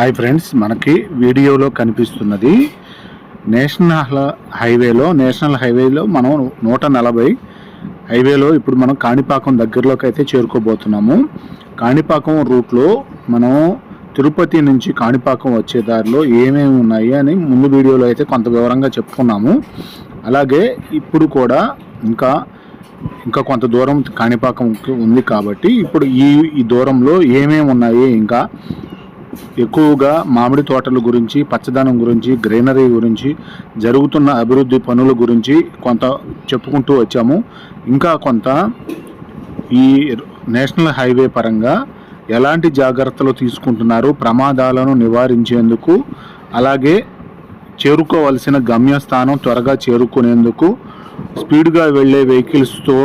Hi friends మనకి వీడియోలో కనిపిస్తున్నది నేషనల్ హైవేలో నేషనల్ హైవేలో మనం నూట నలభై హైవేలో ఇప్పుడు మనం కాణిపాకం దగ్గరలోకి అయితే చేరుకోబోతున్నాము. కాణిపాకం రూట్లో మనం తిరుపతి నుంచి కాణిపాకం వచ్చే దారిలో ఏమేమి ఉన్నాయి అని ముందు వీడియోలో అయితే కొంత వివరంగా చెప్పుకున్నాము. అలాగే ఇప్పుడు కూడా ఇంకా ఇంకా కొంత దూరం కాణిపాకం ఉంది కాబట్టి ఇప్పుడు ఈ ఈ దూరంలో ఏమేమి ఉన్నాయి ఇంకా ఎక్కువగా మామిడి తోటల గురించి పచ్చదనం గురించి గ్రీనరీ గురించి జరుగుతున్న అభివృద్ధి పనుల గురించి కొంత చెప్పుకుంటూ వచ్చాము. ఇంకా కొంత ఈ నేషనల్ హైవే పరంగా ఎలాంటి జాగ్రత్తలు తీసుకుంటున్నారు ప్రమాదాలను నివారించేందుకు అలాగే చేరుకోవలసిన గమ్యస్థానం త్వరగా చేరుకునేందుకు స్పీడ్గా వెళ్ళే వెహికల్స్తో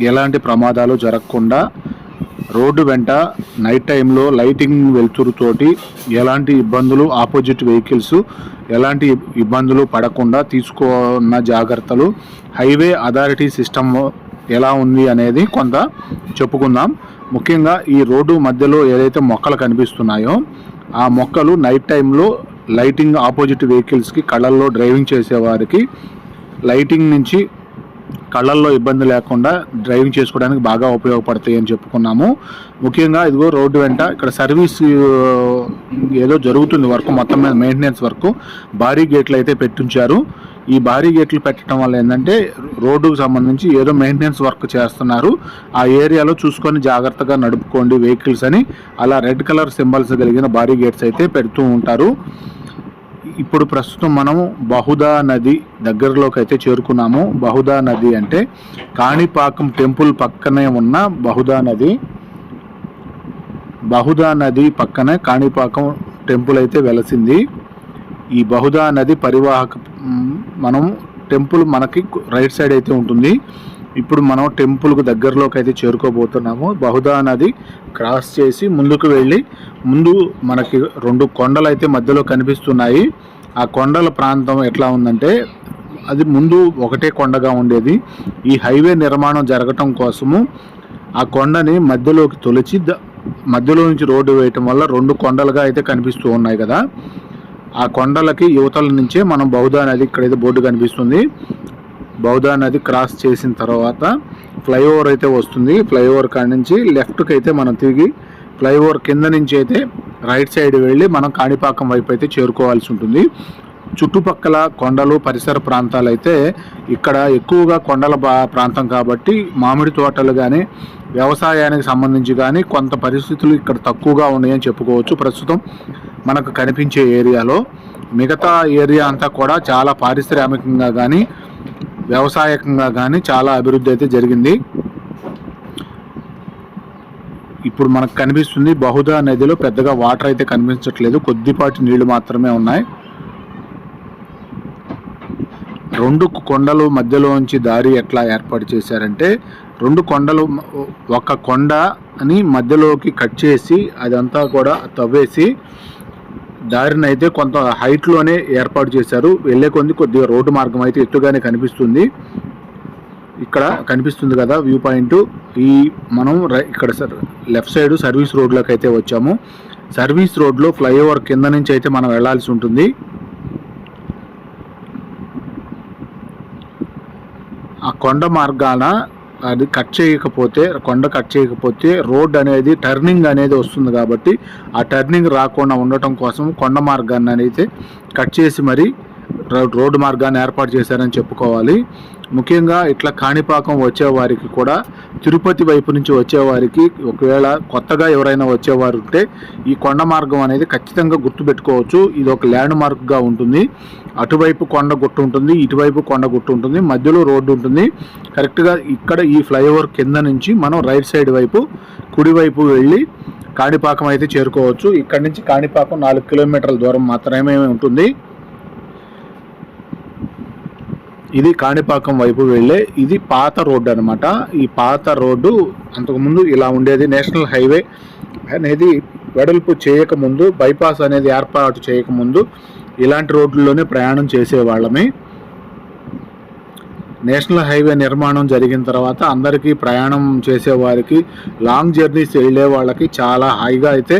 ఎలాంటి ప్రమాదాలు జరగకుండా రోడ్డు వెంట నైట్ టైంలో లైటింగ్ వెలుతురుతోటి ఎలాంటి ఇబ్బందులు ఆపోజిట్ వెహికల్స్ ఎలాంటి ఇబ్బందులు పడకుండా తీసుకున్న జాగ్రత్తలు హైవే అథారిటీ సిస్టమ్ ఎలా ఉంది అనేది కొంత చెప్పుకుందాం. ముఖ్యంగా ఈ రోడ్డు మధ్యలో ఏదైతే మొక్కలు కనిపిస్తున్నాయో ఆ మొక్కలు నైట్ టైంలో లైటింగ్ ఆపోజిట్ వెహికల్స్కి కళ్ళల్లో డ్రైవింగ్ చేసేవారికి లైటింగ్ నుంచి కళ్ళల్లో ఇబ్బంది లేకుండా డ్రైవింగ్ చేసుకోవడానికి బాగా ఉపయోగపడతాయి అని చెప్పుకున్నాము. ముఖ్యంగా ఇదిగో రోడ్డు వెంట ఇక్కడ సర్వీస్ ఏదో జరుగుతుంది వర్క్ మొత్తం మీద మెయింటెనెన్స్ వర్క్. భారీ గేట్లు అయితే పెట్టించారు. ఈ భారీ గేట్లు పెట్టడం వల్ల ఏంటంటే రోడ్డుకు సంబంధించి ఏదో మెయింటెనెన్స్ వర్క్ చేస్తున్నారు. ఆ ఏరియాలో చూసుకొని జాగ్రత్తగా నడుపుకోండి వెహికల్స్ అని. అలా రెడ్ కలర్ సింబల్స్ కలిగిన భారీ గేట్స్ అయితే పెడుతూ ఉంటారు. ఇప్పుడు ప్రస్తుతం మనము బహుదా నది దగ్గరలోకి అయితే చేరుకున్నాము. బహుదా నది అంటే కాణిపాకం టెంపుల్ పక్కనే ఉన్న బహుదా నది. బహుదా నది పక్కనే కాణిపాకం టెంపుల్ అయితే వెలసింది. ఈ బహుదా నది పరివాహక మనం టెంపుల్ మనకి రైట్ సైడ్ అయితే ఉంటుంది. ఇప్పుడు మనం టెంపుల్కు దగ్గరలోకి అయితే చేరుకోబోతున్నాము. బహుదా నది క్రాస్ చేసి ముందుకు వెళ్ళి ముందు మనకి రెండు కొండలు అయితే మధ్యలో కనిపిస్తున్నాయి. ఆ కొండల ప్రాంతం ఎట్లా ఉందంటే అది ముందు ఒకటే కొండగా ఉండేది. ఈ హైవే నిర్మాణం జరగటం కోసము ఆ కొండని మధ్యలోకి తొలిచి మధ్యలో నుంచి రోడ్డు వేయటం వల్ల రెండు కొండలుగా అయితే కనిపిస్తూ ఉన్నాయి కదా. ఆ కొండలకి యువతల నుంచే మనం బహుదా నది ఇక్కడైతే బోర్డు కనిపిస్తుంది. బౌద్ధ నది క్రాస్ చేసిన తర్వాత ఫ్లైఓవర్ అయితే వస్తుంది. ఫ్లైఓవర్ కాడ నుంచి లెఫ్ట్కి అయితే మనం తిరిగి ఫ్లైఓవర్ కింద నుంచి అయితే రైట్ సైడ్ వెళ్ళి మనం కాణిపాకం వైపు అయితే చేరుకోవాల్సి ఉంటుంది. చుట్టుపక్కల కొండలు పరిసర ప్రాంతాలు అయితే ఇక్కడ ఎక్కువగా కొండల ప్రాంతం కాబట్టి మామిడి తోటలు కానీ వ్యవసాయానికి సంబంధించి కానీ కొంత పరిస్థితులు ఇక్కడ తక్కువగా ఉన్నాయని చెప్పుకోవచ్చు. ప్రస్తుతం మనకు కనిపించే ఏరియాలో మిగతా ఏరియా అంతా కూడా చాలా పారిశ్రామికంగా కానీ వ్యవసాయకంగా కానీ చాలా అభివృద్ధి అయితే జరిగింది. ఇప్పుడు మనకు కనిపిస్తుంది బహుదా నదిలో పెద్దగా వాటర్ అయితే కనిపించట్లేదు. కొద్దిపాటి నీళ్ళు మాత్రమే ఉన్నాయి. రెండు కొండలు మధ్యలోంచి దారి ఎట్లా ఏర్పాటు చేశారంటే రెండు కొండలు ఒక కొండ అని మధ్యలోకి కట్ చేసి అదంతా కూడా తవ్వేసి దారిని అయితే కొంత హైట్లోనే ఏర్పాటు చేశారు. వెళ్ళే కొద్ది కొద్దిగా రోడ్డు మార్గం అయితే ఎత్తుగానే కనిపిస్తుంది. ఇక్కడ కనిపిస్తుంది కదా వ్యూ పాయింట్. ఈ మనం ఇక్కడ లెఫ్ట్ సైడ్ సర్వీస్ రోడ్లోకి అయితే వచ్చాము. సర్వీస్ రోడ్లో ఫ్లైఓవర్ కింద నుంచి అయితే మనం వెళ్ళాల్సి ఉంటుంది. ఆ కొండ మార్గాన అది కట్ చేయకపోతే కొండ కట్ చేయకపోతే రోడ్ అనేది టర్నింగ్ అనేది వస్తుంది కాబట్టి ఆ టర్నింగ్ రాకుండా ఉండటం కోసం కొండ మార్గాన్ని అయితే కట్ చేసి మరి రో- రోడ్డు మార్గాన్ని ఏర్పాటు చేశారని చెప్పుకోవాలి. ముఖ్యంగా ఇట్లా కాణిపాకం వచ్చేవారికి కూడా తిరుపతి వైపు నుంచి వచ్చేవారికి ఒకవేళ కొత్తగా ఎవరైనా వచ్చేవారు ఉంటే ఈ కొండ మార్గం అనేది ఖచ్చితంగా గుర్తుపెట్టుకోవచ్చు. ఇది ఒక ల్యాండ్ మార్క్గా ఉంటుంది. అటువైపు కొండ గుట్టు ఉంటుంది ఇటువైపు కొండ గుట్టు ఉంటుంది మధ్యలో రోడ్డు ఉంటుంది. కరెక్ట్గా ఇక్కడ ఈ ఫ్లైఓవర్ కింద నుంచి మనం రైట్ సైడ్ వైపు కుడివైపు వెళ్ళి కాణిపాకం అయితే చేరుకోవచ్చు. ఇక్కడ నుంచి కాణిపాకం నాలుగు కిలోమీటర్ల దూరం మాత్రమే ఉంటుంది. ఇది కాణిపాకం వైపు వెళ్ళే ఇది పాత రోడ్డు అనమాట ఈ పాత రోడ్డు అంతకుముందు ఇలా ఉండేది నేషనల్ హైవే అనేది వెడల్పు చేయకముందు బైపాస్ అనేది ఏర్పాటు చేయకముందు ఇలాంటి రోడ్లలోనే ప్రయాణం చేసేవాళ్ళమే. నేషనల్ హైవే నిర్మాణం జరిగిన తర్వాత అందరికీ ప్రయాణం చేసేవారికి లాంగ్ జర్నీస్ వెళ్ళే వాళ్ళకి చాలా హాయిగా అయితే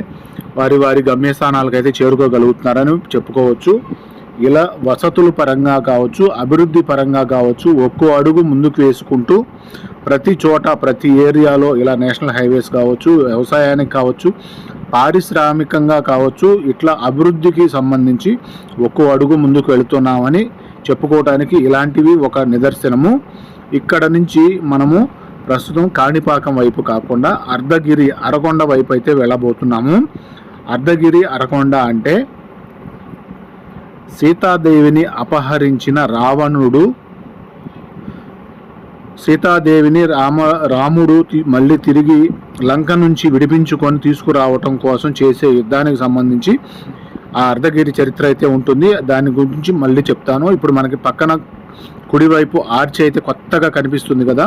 వారి వారి గమ్యస్థానాలకు అయితే చేరుకోగలుగుతున్నారని చెప్పుకోవచ్చు. ఇలా వసతుల పరంగా కావచ్చు అభివృద్ధి పరంగా కావచ్చు ఒక్కో అడుగు ముందుకు వేసుకుంటూ ప్రతి చోట ప్రతి ఏరియాలో ఇలా నేషనల్ హైవేస్ కావచ్చు వ్యవసాయానికి కావచ్చు పారిశ్రామికంగా కావచ్చు ఇట్లా అభివృద్ధికి సంబంధించి ఒక్కో అడుగు ముందుకు వెళుతున్నామని చెప్పుకోవటానికి ఇలాంటివి ఒక నిదర్శనము. ఇక్కడ నుంచి మనము ప్రస్తుతం కాణిపాకం వైపు కాకుండా అర్ధగిరి అరకొండ వైపు అయితే వెళ్ళబోతున్నాము. అర్ధగిరి అరకొండ అంటే సీతాదేవిని అపహరించిన రావణుడు సీతాదేవిని రామ రాముడు మళ్ళీ తిరిగి లంక నుంచి విడిపించుకొని తీసుకురావటం కోసం చేసే యుద్ధానికి సంబంధించి ఆ అర్ధగిరి చరిత్ర అయితే ఉంటుంది. దాని గురించి మళ్ళీ చెప్తాను. ఇప్పుడు మనకి పక్కన కుడివైపు ఆర్చి అయితే కొత్తగా కనిపిస్తుంది కదా.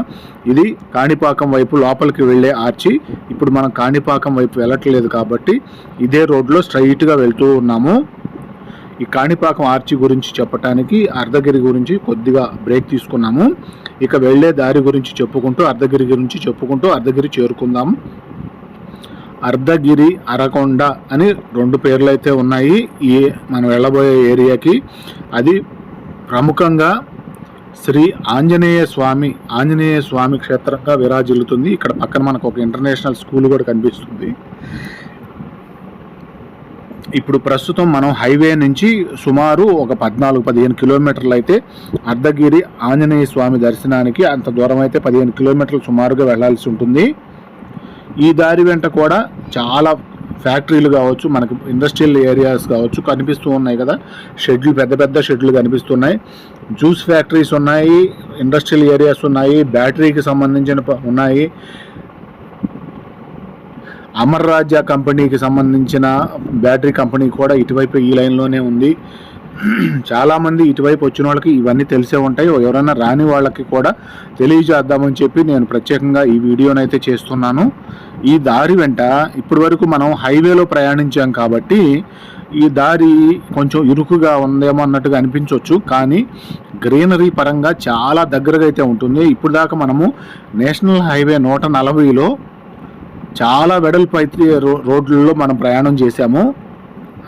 ఇది కాణిపాకం వైపు లోపలికి వెళ్ళే ఆర్చి. ఇప్పుడు మనం కాణిపాకం వైపు వెళ్ళట్లేదు కాబట్టి ఇదే రోడ్లో స్ట్రైట్గా వెళ్తూ ఉన్నాము. ఈ కాణిపాకం ఆర్చి గురించి చెప్పటానికి అర్ధగిరి గురించి కొద్దిగా బ్రేక్ తీసుకున్నాము. ఇక వెళ్ళే దారి గురించి చెప్పుకుంటూ అర్ధగిరి గురించి చెప్పుకుంటూ అర్ధగిరి చేరుకుందాం. అర్ధగిరి అరకొండ అని రెండు పేర్లు అయితే ఉన్నాయి ఈ మనం వెళ్ళబోయే ఏరియాకి. అది ప్రముఖంగా శ్రీ ఆంజనేయ స్వామి ఆంజనేయ స్వామి క్షేత్రంగా విరాజిల్లుతుంది. ఇక్కడ పక్కన మనకు ఒక ఇంటర్నేషనల్ స్కూల్ కూడా కనిపిస్తుంది. ఇప్పుడు ప్రస్తుతం మనం హైవే నుంచి సుమారు ఒక పద్నాలుగు పదిహేను కిలోమీటర్లు అయితే అర్ధగిరి ఆంజనేయ స్వామి దర్శనానికి అంత దూరం అయితే పదిహేను కిలోమీటర్లు సుమారుగా వెళ్ళాల్సి ఉంటుంది. ఈ దారి వెంట కూడా చాలా ఫ్యాక్టరీలు కావచ్చు మనకి ఇండస్ట్రియల్ ఏరియాస్ కావచ్చు కనిపిస్తూ ఉన్నాయి కదా. షెడ్లు పెద్ద పెద్ద షెడ్లు కనిపిస్తున్నాయి. జ్యూస్ ఫ్యాక్టరీస్ ఉన్నాయి ఇండస్ట్రియల్ ఏరియాస్ ఉన్నాయి బ్యాటరీకి సంబంధించిన ఉన్నాయి. అమర్ రాజా కంపెనీకి సంబంధించిన బ్యాటరీ కంపెనీ కూడా ఇటువైపు ఈ లైన్లోనే ఉంది. చాలామంది ఇటువైపు వచ్చిన వాళ్ళకి ఇవన్నీ తెలిసే ఉంటాయి ఎవరైనా రాని వాళ్ళకి కూడా తెలియజేద్దామని చెప్పి నేను ప్రత్యేకంగా ఈ వీడియోనైతే చేస్తున్నాను. ఈ దారి వెంట ఇప్పటి వరకు మనం హైవేలో ప్రయాణించాం కాబట్టి ఈ దారి కొంచెం ఇరుకుగా ఉందేమో అన్నట్టుగా అనిపించవచ్చు కానీ గ్రీనరీ పరంగా చాలా దగ్గరగా అయితే ఉంటుంది. ఇప్పుడు దాకా మనము నేషనల్ హైవే నూట నలభైలో చాలా వెడల్పాటి రో- రోడ్లలో మనం ప్రయాణం చేశాము.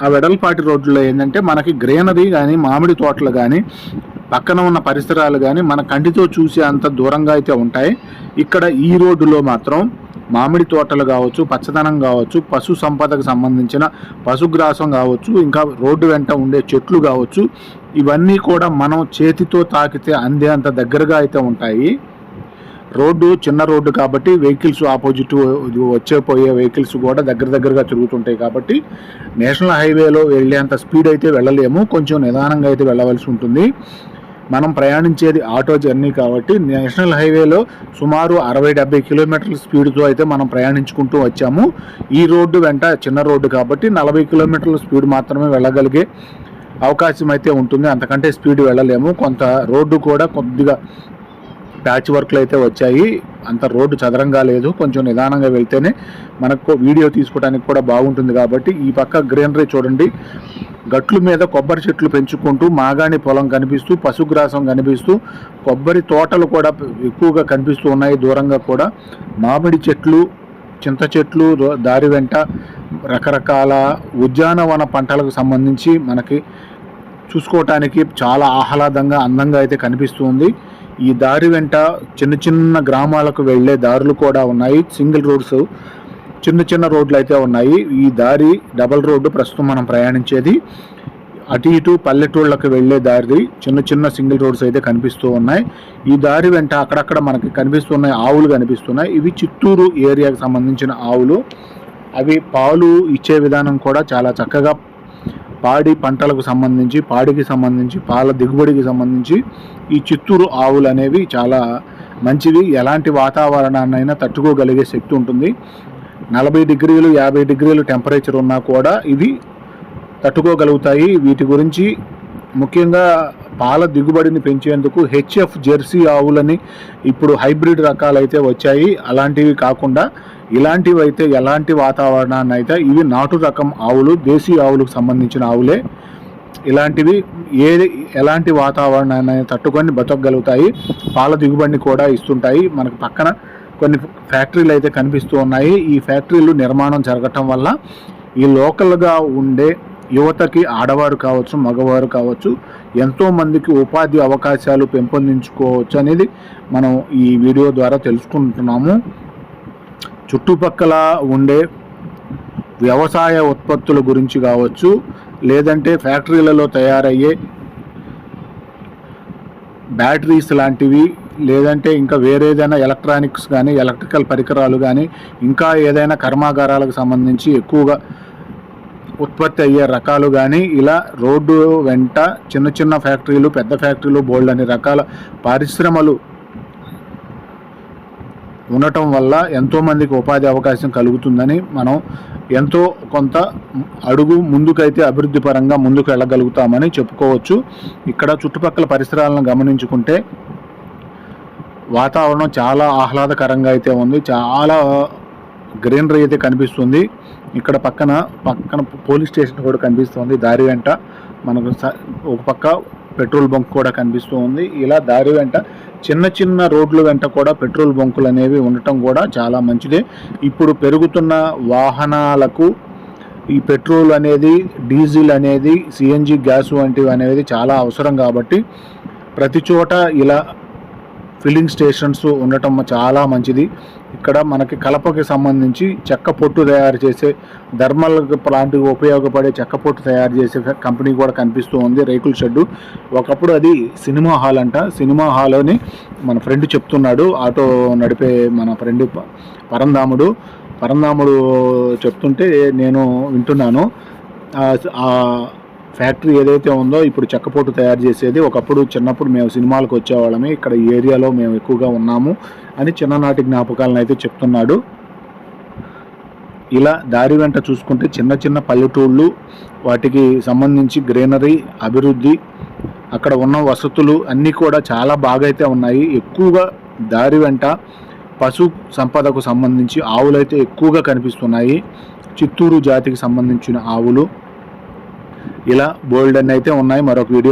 ఆ వెడల్పాటి రోడ్లలో ఏంటంటే మనకి గ్రీనరీ కానీ మామిడి తోటలు కానీ పక్కన ఉన్న పరిసరాలు కానీ మన కంటితో చూసే అంత దూరంగా అయితే ఉంటాయి. ఇక్కడ ఈ రోడ్డులో మాత్రం మామిడి తోటలు కావచ్చు పచ్చదనం కావచ్చు పశు సంపదకు సంబంధించిన పశుగ్రాసం కావచ్చు ఇంకా రోడ్డు వెంట ఉండే చెట్లు కావచ్చు ఇవన్నీ కూడా మనం చేతితో తాకితే అందే అంత దగ్గరగా అయితే ఉంటాయి. రోడ్డు చిన్న రోడ్డు కాబట్టి వెహికల్స్ ఆపోజిట్ వచ్చే పోయే వెహికల్స్ కూడా దగ్గర దగ్గరగా తిరుగుతుంటాయి కాబట్టి నేషనల్ హైవేలో వెళ్ళేంత స్పీడ్ అయితే వెళ్ళలేము. కొంచెం నిదానంగా అయితే వెళ్ళవలసి ఉంటుంది. మనం ప్రయాణించేది ఆటో జర్నీ కాబట్టి నేషనల్ హైవేలో సుమారు అరవై డెబ్బై కిలోమీటర్ల స్పీడ్తో అయితే మనం ప్రయాణించుకుంటూ వచ్చాము. ఈ రోడ్డు వెంట చిన్న రోడ్డు కాబట్టి నలభై కిలోమీటర్ల స్పీడ్ మాత్రమే వెళ్ళగలిగే అవకాశం అయితే ఉంటుంది. అంతకంటే స్పీడ్ వెళ్ళలేము. కొంత రోడ్డు కూడా కొద్దిగా ప్యాచ్ వర్క్లు అయితే వచ్చాయి. అంత రోడ్డు చదరంగా లేదు. కొంచెం నిదానంగా వెళ్తేనే మనకు వీడియో తీసుకోవడానికి కూడా బాగుంటుంది కాబట్టి ఈ పక్క గ్రీనరీ చూడండి. గట్లు మీద కొబ్బరి చెట్లు పెంచుకుంటూ మాగాణి పొలం కనిపిస్తూ పశుగ్రాసం కనిపిస్తూ కొబ్బరి తోటలు కూడా ఎక్కువగా కనిపిస్తూ ఉన్నాయి దూరంగా కూడా. మామిడి చెట్లు చింత చెట్లు దారి వెంట రకరకాల ఉద్యానవన పంటలకు సంబంధించి మనకి చూసుకోవటానికి చాలా ఆహ్లాదంగా అందంగా అయితే కనిపిస్తుంది ఈ దారి వెంట చిన్న చిన్న గ్రామాలకు వెళ్ళే దారులు కూడా ఉన్నాయి. సింగిల్ రోడ్స్ చిన్న చిన్న రోడ్లు అయితే ఉన్నాయి. ఈ దారి డబల్ రోడ్డు ప్రస్తుతం మనం ప్రయాణించేది. అటు ఇటు పల్లెటూళ్ళకి వెళ్ళే దారి చిన్న చిన్న సింగిల్ రోడ్స్ అయితే కనిపిస్తూ ఉన్నాయి. ఈ దారి వెంట అక్కడక్కడ మనకి కనిపిస్తున్నాయి ఆవులు కనిపిస్తున్నాయి. ఇవి చిత్తూరు ఏరియాకి సంబంధించిన ఆవులు. అవి పాలు ఇచ్చే విధానం కూడా చాలా చక్కగా పాడి పంటలకు సంబంధించి పాడికి సంబంధించి పాల దిగుబడికి సంబంధించి ఈ చిత్తూరు ఆవులు అనేవి చాలా మంచివి. ఎలాంటి వాతావరణాన్నైనా తట్టుకోగలిగే శక్తి ఉంటుంది. నలభై డిగ్రీలు యాభై డిగ్రీలు టెంపరేచర్ ఉన్నా కూడా ఇవి తట్టుకోగలుగుతాయి. వీటి గురించి ముఖ్యంగా పాల దిగుబడిని పెంచేందుకు హెచ్ఎఫ్ జెర్సీ ఆవులని ఇప్పుడు హైబ్రిడ్ రకాలైతే వచ్చాయి. అలాంటివి కాకుండా ఇలాంటివి అయితే ఎలాంటి వాతావరణాన్ని అయితే ఇవి నాటు రకం ఆవులు దేశీ ఆవులకు సంబంధించిన ఆవులే. ఇలాంటివి ఏ ఎలాంటి వాతావరణాన్ని తట్టుకొని బతకగలుగుతాయి పాల దిగుబడిని కూడా ఇస్తుంటాయి. మనకు పక్కన కొన్ని ఫ్యాక్టరీలు అయితే కనిపిస్తూ ఉన్నాయి. ఈ ఫ్యాక్టరీలు నిర్మాణం జరగటం వల్ల ఈ లోకల్గా ఉండే యువతకి ఆడవారు కావచ్చు మగవారు కావచ్చు ఎంతోమందికి ఉపాధి అవకాశాలు పెంపొందించుకోవచ్చు అనేది మనం ఈ వీడియో ద్వారా తెలుసుకుంటున్నాము. చుట్టుపక్కల ఉండే వ్యవసాయ ఉత్పత్తుల గురించి కావచ్చు లేదంటే ఫ్యాక్టరీలలో తయారయ్యే బ్యాటరీస్ లాంటివి లేదంటే ఇంకా వేరేదైనా ఎలక్ట్రానిక్స్ కానీ ఎలక్ట్రికల్ పరికరాలు కానీ ఇంకా ఏదైనా కర్మాగారాలకు సంబంధించి ఎక్కువగా ఉత్పత్తి అయ్యే రకాలు కానీ ఇలా రోడ్డు వెంట చిన్న చిన్న ఫ్యాక్టరీలు పెద్ద ఫ్యాక్టరీలు బోల్డ్ అనే రకాల పరిశ్రమలు ఉండటం వల్ల ఎంతోమందికి ఉపాధి అవకాశం కలుగుతుందని మనం ఎంతో కొంత అడుగు ముందుకైతే అభివృద్ధి పరంగా ముందుకు వెళ్ళగలుగుతామని చెప్పుకోవచ్చు. ఇక్కడ చుట్టుపక్కల పరిసరాలను గమనించుకుంటే వాతావరణం చాలా ఆహ్లాదకరంగా అయితే ఉంది. చాలా గ్రీనరీ అయితే కనిపిస్తుంది. ఇక్కడ పక్కన పక్కన పోలీస్ స్టేషన్ కూడా కనిపిస్తుంది. దారి వెంట మనకు ఒక పక్క పెట్రోల్ బంక్ కూడా కనిపిస్తూ ఉంది. ఇలా దారి వెంట చిన్న చిన్న రోడ్ల వెంట కూడా పెట్రోల్ బంకులు అనేవి ఉండటం కూడా చాలా మంచిదే. ఇప్పుడు పెరుగుతున్న వాహనాలకు ఈ పెట్రోల్ అనేది డీజిల్ అనేది సిఎన్జి గ్యాస్ వంటివి అనేది చాలా అవసరం కాబట్టి ప్రతి చోట ఇలా ఫిల్లింగ్ స్టేషన్స్ ఉండటం చాలా మంచిది. ఇక్కడ మనకి కలపకి సంబంధించి చెక్క పొట్టు తయారు చేసే థర్మల్ ప్లాంట్కి ఉపయోగపడే చెక్క పొట్టు తయారు చేసే కంపెనీ కూడా కనిపిస్తూ ఉంది రేకుల షెడ్డు. ఒకప్పుడు అది సినిమా హాల్ అంట. సినిమా హాల్ అని మన ఫ్రెండ్ చెప్తున్నాడు ఆటో నడిపే మన ఫ్రెండ్ పరంధాముడు. పరంధాముడు చెప్తుంటే నేను వింటున్నాను. ఫ్యాక్టరీ ఏదైతే ఉందో ఇప్పుడు చెక్కపోటు తయారు చేసేది ఒకప్పుడు చిన్నప్పుడు మేము సినిమాలకు వచ్చేవాళ్ళమే ఇక్కడ ఈ ఏరియాలో మేము ఎక్కువగా ఉన్నాము అని చిన్ననాటి జ్ఞాపకాలను అయితే చెప్తున్నాడు. ఇలా దారి వెంట చూసుకుంటే చిన్న చిన్న పల్లెటూళ్ళు వాటికి సంబంధించి గ్రీనరీ అభివృద్ధి అక్కడ ఉన్న వసతులు అన్నీ కూడా చాలా బాగా అయితే ఉన్నాయి. ఎక్కువగా దారి వెంట పశు సంపదకు సంబంధించి ఆవులు అయితే ఎక్కువగా కనిపిస్తున్నాయి. చిత్తూరు జాతికి సంబంధించిన ఆవులు ఇలా బోల్డ్ అన్ని అయితే ఉన్నాయి. మరొక వీడియోలో